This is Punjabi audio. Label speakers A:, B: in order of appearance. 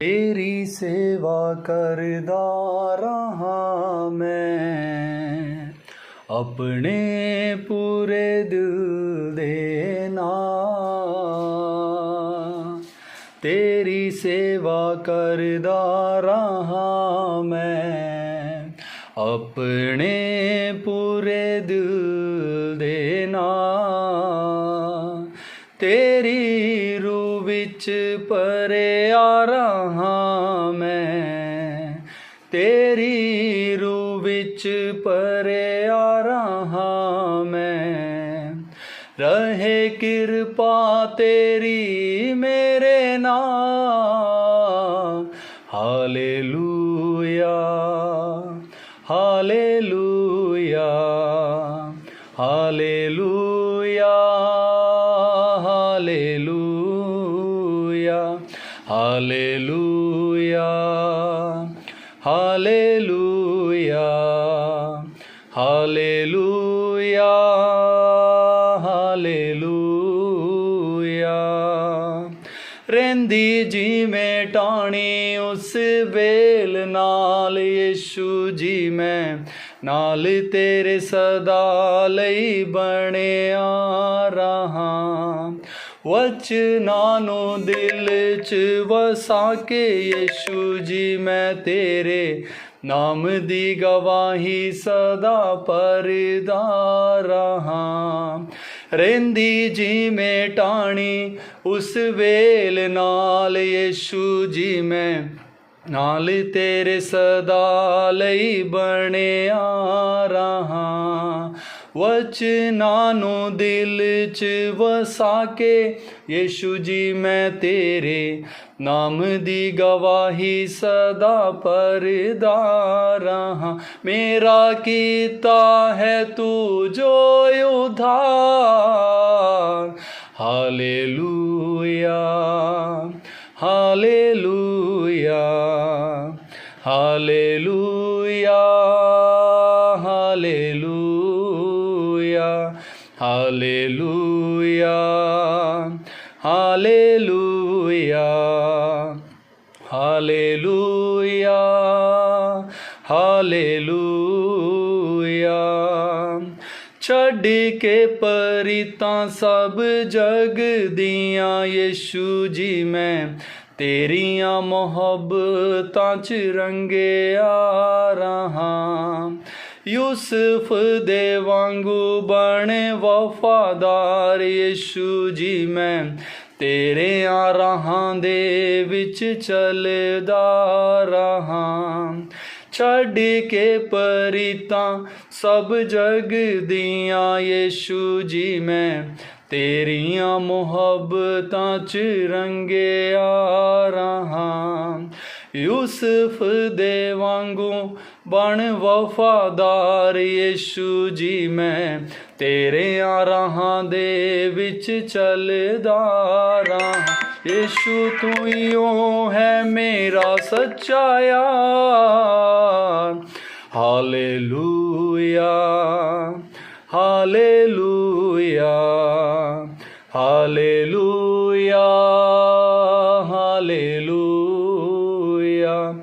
A: ਤੇਰੀ ਸੇਵਾ ਕਰਦਾ ਰਹਾ ਮੈਂ। ਆਪਣੇ ਪੂਰੇ ਦਿਲ ਦੇ ਨਾਲ ਤੇਰੀ ਸੇਵਾ ਕਰਦਾ ਰਹਾ ਮੈਂ। ਆਪਣੇ ਪੂਰੇ ਦਿਲ ਦੇ ਨਾਲ ਤੇਰੀ ਰੂ ਵਿੱਚ रहा मैं? तेरी रू बिच परे आ रहा मैं। रहे कृपा तेरी मेरे ना हाले लूया hallelujah hallelujah hallelujah hallelujah hallelujah hallelujah ਰਹਿੰਦੀ ਜਿਵੇਂ ਟਾਣੀ ਉਸ ਵੇਲ ਨਾਲ ਯਿਸੂ ਜੀ ਮੈਂ ਨਾਲ ਤੇਰੇ ਸਦਾ ਲਈ ਬਣਿਆ ਰਹਾ। ਵਚਨਾਂ ਨੂੰ ਦਿਲ ਚ ਵਸਾ ਕੇ ਯਿਸੂ ਜੀ ਮੈਂ ਤੇਰੇ ਨਾਮ ਦੀ ਗਵਾਹੀ ਸਦਾ ਪਰਦਾ ਰਹਾ ਰਹਿੰਦੀ ਜਿਵੇਂ ਟਾਣੀ ਉਸ ਵੇਲ ਨਾਲ ਯਿਸੂ ਜੀ ਮੈਂ ਨਾਲ ਤੇਰੇ ਸਦਾ ਲਈ ਬਣਿਆ ਰਹਾ ਵਚਨਾਂ ਨੂੰ ਦਿਲ ਚ ਵਸਾ ਕੇ ਯਿਸੂ ਜੀ ਮੈਂ ਤੇਰੇ ਨਾਮ ਦੀ ਗਵਾਹੀ ਸਦਾ ਪਰਦਾ ਰਹਾ। ਮੇਰਾ ਕੀਤਾ ਹੈ ਤੂੰ ਜੋ ਉਧਾਰ। Hallelujah hallelujah hallelujah. Hallelujah hallelujah hallelujah hallelujah hallelujah ਛੱਡ ਕੇ ਪਰੀਤਾਂ ਸਭ ਜਗ ਦੀਆਂ ਯਿਸੂ ਜੀ ਮੈਂ। ਤੇਰੀਆਂ ਮੁਹੱਬਤਾਂ ਚ ਰੰਗਿਆ ਰਹਾ। ਯੂਸਫ ਦੇ ਵਾਂਗੂ ਬਣੇ ਵਫਾਦਾਰ ਯਿਸੂ ਜੀ ਮੈਂ। ਤੇਰਿਆਂ ਰਾਹਾਂ ਦੇ ਵਿੱਚ ਚੱਲਦਾ ਰਹਾ। ਛੱਡ ਕੇ ਪਰੀਤਾਂ ਸਭ ਜਗ ਦੀਆਂ ਯਿਸੂ ਜੀ ਮੈਂ। ਤੇਰੀਆਂ ਮੁਹੱਬਤਾਂ ਚ ਰੰਗਿਆ ਰਹਾ। ਯੂਸਫ ਦੇ ਵਾਂਗੂ ਬਣ ਵਫਾਦਾਰ ਯਿਸੂ ਜੀ ਮੈਂ। ਤੇਰੇ ਰਾਹਾਂ ਦੇ ਵਿੱਚ ਚੱਲਦਾ ਰਹਾ। ਯਿਸੂ, ਤੂੰ ਹੀ ਓ ਹੈ ਮੇਰਾ ਸੱਚਾ ਯਾਰ। Hallelujah hallelujah hallelujah.